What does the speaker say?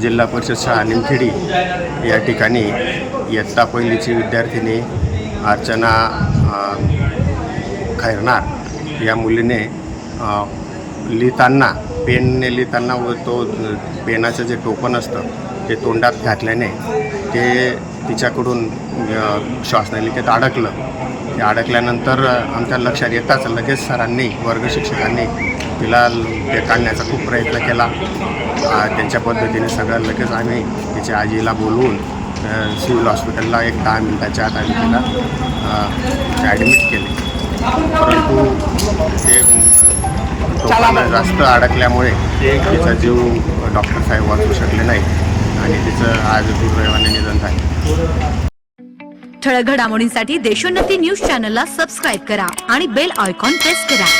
जिल्हा परिषद शाळा निमखेडी या ठिकाणी इयत्ता पहिलीची विद्यार्थिनी अर्चना खैरनार या मुलीने लिहिताना पेनने लिहिताना व तो पेनाचं जे टोपण असतं ते तोंडात घातल्याने ते तिच्याकडून अ, श्वासनलिकेत अडकलं. ते अडकल्यानंतर आमच्या लक्षात येताच लगेच सरांनी वर्ग शिक्षकांनी तिला ते काढण्याचा खूप प्रयत्न केला. त्यांच्या पद्धतीने सगळं लगेच आम्ही तिच्या आजीला बोलवून सिव्हिल हॉस्पिटलला एक दहा मिनिटाच्या आत आम्ही तिला ॲडमिट केले. परंतु ते टोकाला जास्त अडकल्यामुळे तिचा जीव डॉक्टर साहेब वाचू शकले नाही आणि तिचं आज दुर्दैवाने निधन झाले. ठळक घडामोडींसाठी देशोन्नती न्यूज चॅनलला सबस्क्राईब करा आणि बेल आयकॉन प्रेस करा.